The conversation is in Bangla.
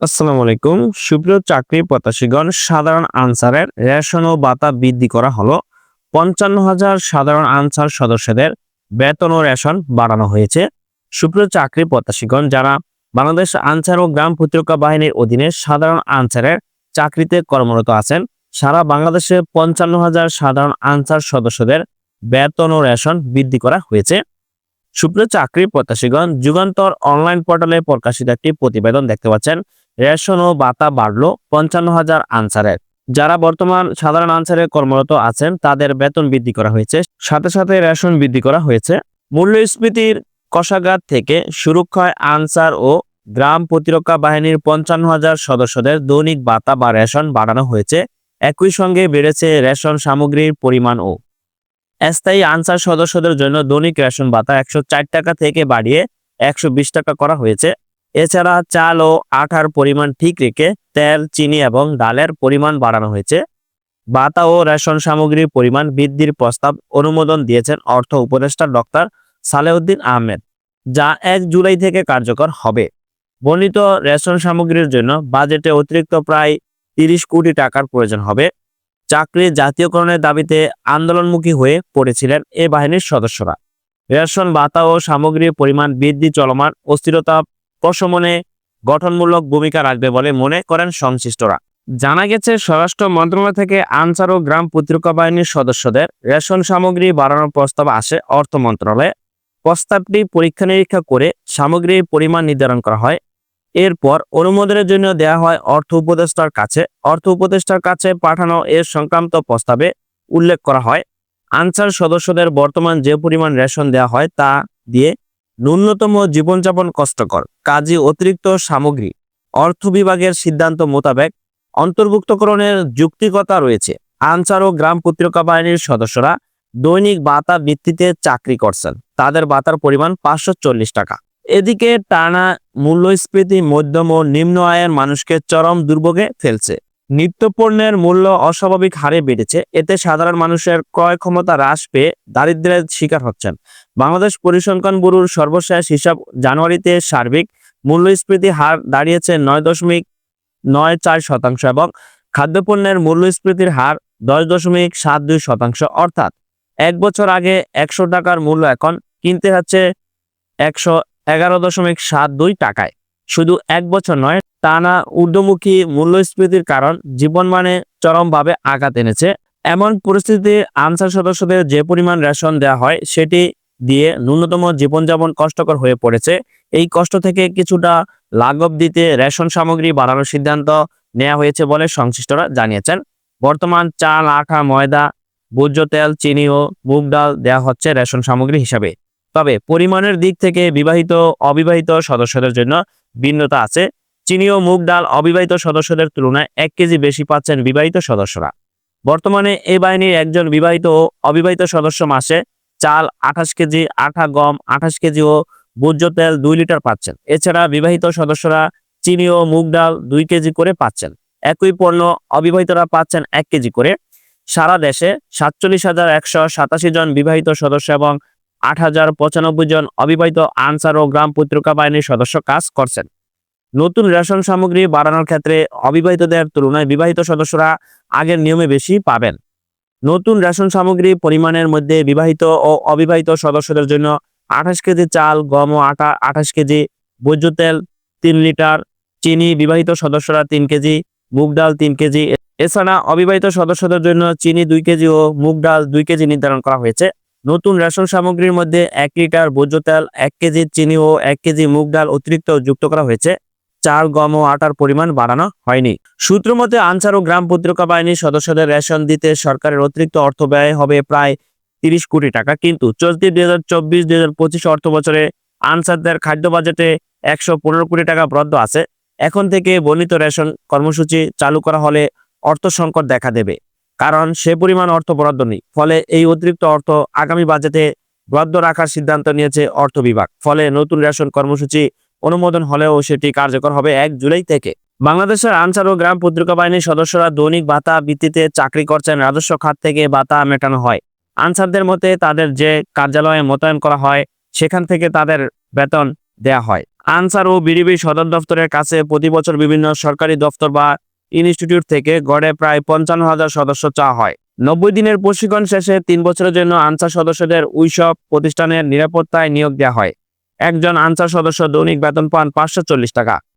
আসসালামু আলাইকুম। সুপ্রিয় চাকরি প্রত্যাশীগণ, সাধারণ আনসারের রেশন ও ভাতা বৃদ্ধি করা হলো। পঞ্চান্ন হাজার সাধারণ আনসার সদস্যদের বেতন ও রেশন বাড়ানো হয়েছে। সুপ্রিয় চাকরি প্রত্যাশীগণ, যারা বাংলাদেশ আনসার ও গ্রাম প্রতিরক্ষা বাহিনীর অধীনে সাধারণ আনসারের চাকরিতে কর্মরত আছেন, সারা বাংলাদেশে পঞ্চান্ন হাজার সাধারণ আনসার সদস্যদের বেতন ও রেশন বৃদ্ধি করা হয়েছে। সুপ্রিয় চাকরি প্রত্যাশীগণ, যুগান্তর অনলাইন পোর্টালে প্রকাশিত একটি প্রতিবেদন দেখতে পাচ্ছেন। রেশন ও বাতা বাড়লো পঞ্চান্ন হাজার আনসারের। যারা বর্তমান সাধারণ আনসারে কর্মরত আছেন, তাদের বেতন বৃদ্ধি করা হয়েছে। সাথে সাথে রেশন বৃদ্ধি করা হয়েছে। মূল্যস্ফীতির কষাঘাত থেকে সুরক্ষায় আনসার ও গ্রাম প্রতিরক্ষা বাহিনীর পঞ্চান্ন হাজার সদস্যদের দৈনিক বাতা বা রেশন বাড়ানো হয়েছে। একই সঙ্গে বেড়েছে রেশন সামগ্রীর পরিমাণ ও স্থায়ী আনসার সদস্যদের জন্য দৈনিক রেশন বাতা একশো চার টাকা থেকে বাড়িয়ে একশো বিশ টাকা করা হয়েছে। এছাড়া চাল ও আটার পরিমাণ ঠিক রেখে তেল, চিনি এবং ডালের পরিমাণ বাড়ানো হয়েছে। বাতা ও রেশন সামগ্রীর পরিমাণ বৃদ্ধির প্রস্তাব অনুমোদন দিয়েছেন অর্থ উপদেষ্টা ডক্টর সালেউদ্দিন আহমেদ, যা এক জুলাই থেকে কার্যকর হবে। বর্ণিত রেশন সামগ্রীর জন্য বাজেটে অতিরিক্ত প্রায় তিরিশ কোটি টাকার প্রয়োজন হবে। চাকরি জাতীয়করণের দাবিতে আন্দোলনমুখী হয়ে পড়েছিলেন এ বাহিনীর সদস্যরা। রেশন, বাতা ও সামগ্রীর পরিমাণ বৃদ্ধি চলমান অস্থিরতা প্রশমনে গঠনমূলক ভূমিকা রাখবে বলে মনে করেন সংশ্লিষ্টরা। জানা গেছে, স্বরাষ্ট্র মন্ত্রণালয় থেকে আনসার ও গ্রাম প্রতিরক্ষা বাহিনীর সদস্যদের রেশন সামগ্রী বাড়ানোর প্রস্তাব আসে অর্থ মন্ত্রণালয়ে। প্রস্তাবটি পরীক্ষা নিরীক্ষা করে সামগ্রীর পরিমাণ নির্ধারণ করা হয়। এরপর অনুমোদনের জন্য দেওয়া হয় অর্থ উপদেষ্টার কাছে। অর্থ উপদেষ্টার কাছে পাঠানো এর সংক্রান্ত প্রস্তাবে উল্লেখ করা হয়। আনসার সদস্যদের বর্তমান যে পরিমাণ রেশন দেওয়া হয় তা দিয়ে ন্যূনতম জীবনযাপন কষ্টকর। কাজে অতিরিক্ত সামগ্রী। অর্থ বিভাগের সিদ্ধান্ত মোতাবেক অন্তর্ভুক্তকরণের যুক্তিকতা রয়েছে। আনসার ও গ্রাম প্রতিরক্ষা বাহিনীর সদস্যরা দৈনিক বাতা ভিত্তিতে চাকরি করছেন। তাদের বাতার পরিমাণ পাঁচশো চল্লিশ টাকা। এদিকে টানা মূল্যস্ফীতি, মধ্যম ও নিম্ন আয়ের মানুষকে চরম দুর্ভোগে ফেলছে। নিত্যপণ্যের মূল্য অস্বাভাবিক হারে বেড়েছে। এতে সাধারণ মানুষের ক্রয় ক্ষমতা হ্রাস পেয়ে দারিদ্র্যের শিকার হচ্ছেন। বাংলাদেশ পরিসংখ্যান ব্যুরোর সর্বশেষ হিসাব জানুয়ারিতে সার্বিক মূল্যস্ফীতি হার দাঁড়িয়েছে নয় দশমিক নয় চার শতাংশ এবং খাদ্যপণ্যের মূল্যস্ফীতির হার দশ দশমিক সাত দুই শতাংশ। অর্থাৎ এক বছর আগে একশো টাকার মূল্য এখন কিনতে হচ্ছে একশো এগারো দশমিক সাত দুই টাকায়। শুধু এক বছর নয় টানা ঊর্ধ্বমুখী মূল্যস্ফীতির কারণ জীবনমানে চরমভাবে আঘাত এনেছে। এমন পরিস্থিতিতে আনসার সদস্যদের যে পরিমাণ রেশন দেওয়া হয়, সেটি দিয়ে ন্যূনতম জীবনযাপন কষ্টকর হয়ে পড়েছে। এই কষ্ট থেকে কিছুটা লাঘব দিতে রেশন সামগ্রী বাড়ানোর সিদ্ধান্ত নেওয়া হয়েছে বলে সংশ্লিষ্টরা জানিয়েছেন। বর্তমান চাল আটা ময়দা, ভোজ্য তেল, চিনি ও মুগ ডাল দেওয়া হচ্ছে রেশন সামগ্রী হিসাবে। তবে পরিমাণের দিক থেকে বিবাহিত, অবিবাহিত সদস্যদের জন্য ভিন্নতা আছে। চিনি ও মুগ ডাল অবিবাহিত সদস্যদের তুলনায় এক কেজি বেশি পাচ্ছেন বিবাহিত সদস্যরা। বর্তমানে এই বাহিনীর একজন বিবাহিত ও অবিবাহিত সদস্য মাসে চাল আঠাশ কেজি, আঠা গম আঠাশ কেজি ও ভোজ্য তেল দুই লিটার পাচ্ছেন। এছাড়া বিবাহিত সদস্যরা চিনি ও মুগ ডাল দুই কেজি করে পাচ্ছেন। একই পণ্য অবিবাহিতরা পাচ্ছেন এক কেজি করে। সারা দেশে সাতচল্লিশ হাজার একশো সাতাশি জন বিবাহিত সদস্য এবং আট হাজার পঁচানব্বই জন অবিবাহিত আনসার ও গ্রাম পত্রিকা বাহিনীর সদস্য কাজ করছেন। নতুন রেশন সামগ্রী বাড়ানোর ক্ষেত্রে অবিবাহিতদের তুলনায় বিবাহিত সদস্যরা আগের নিয়মে বেশি পাবেন। নতুন রেশন সামগ্রী পরিমাণের মধ্যে বিবাহিত ও অবিবাহিত সদস্যদের জন্য আঠাশ কেজি চাল, গম ও আটা, আঠাশ কেজি ভোজ্য তেল, তিন লিটার, চিনি, বিবাহিত সদস্যরা তিন কেজি, মুগ ডাল তিন কেজি। এছাড়া অবিবাহিত সদস্যদের জন্য চিনি দুই কেজি ও মুগ ডাল দুই কেজি নির্ধারণ করা হয়েছে। নতুন রেশন সামগ্রীর মধ্যে এক লিটার ভোজ্য তেল, এক কেজি চিনি ও এক কেজি মুগ ডাল অতিরিক্ত যুক্ত করা হয়েছে। চাল, গম ও আটার পরিমাণ বাড়ানো হয়নি। সূত্র মতে, আনসার ও গ্রাম প্রতিরক্ষা বাহিনীর সদস্যদের রেশন দিতে সরকারের অতিরিক্ত অর্থ ব্যয় হবে প্রায় তিরিশ কোটি টাকা। কিন্তু চলতি দুই হাজার চব্বিশ, দুই হাজার পঁচিশ অর্থ বছরে আনসারদের খাদ্য বাজেটে একশো পনেরো কোটি টাকা বরাদ্দ আছে। এখন থেকে বর্ণিত রেশন কর্মসূচি চালু করা হলে অর্থ সংকট দেখা দেবে। কারণ সে পরিমাণ অর্থ বরাদ্দ নেই। ফলে এই অতিরিক্ত অর্থ আগামী বাজেটে বরাদ্দ রাখার সিদ্ধান্ত নিয়েছে অর্থ বিভাগ। ফলে নতুন রেশন কর্মসূচি অনুমোদন হলেও সেটি কার্যকর হবে এক জুলাই থেকে। বাংলাদেশের আনসার ও গ্রাম পত্রিকা বাহিনীর সদস্যরা দৈনিক ভাতা ভিত্তিতে চাকরি করছেন, রাজস্ব খাত থেকে ভাতা মেটানো হয়। আনসারদের মতে তাদের যে কার্যালয়ে মোতায়েন করা হয়, সেখান থেকে তাদের বেতন দেয়া হয়। আনসার ও বিডিবি সদর দপ্তরের কাছে প্রতি বছর বিভিন্ন সরকারি দপ্তর বা ইনস্টিটিউট থেকে গড়ে প্রায় পঞ্চান্ন হাজার সদস্য চাওয়া হয়। নব্বই দিনের প্রশিক্ষণ শেষে তিন বছরের জন্য আনসার সদস্যদের ওইসব প্রতিষ্ঠানের নিরাপত্তায় নিয়োগ দেওয়া হয়। একজন আনসার সদস্য দৈনিক বেতন পান পাঁচশো চল্লিশ টাকা।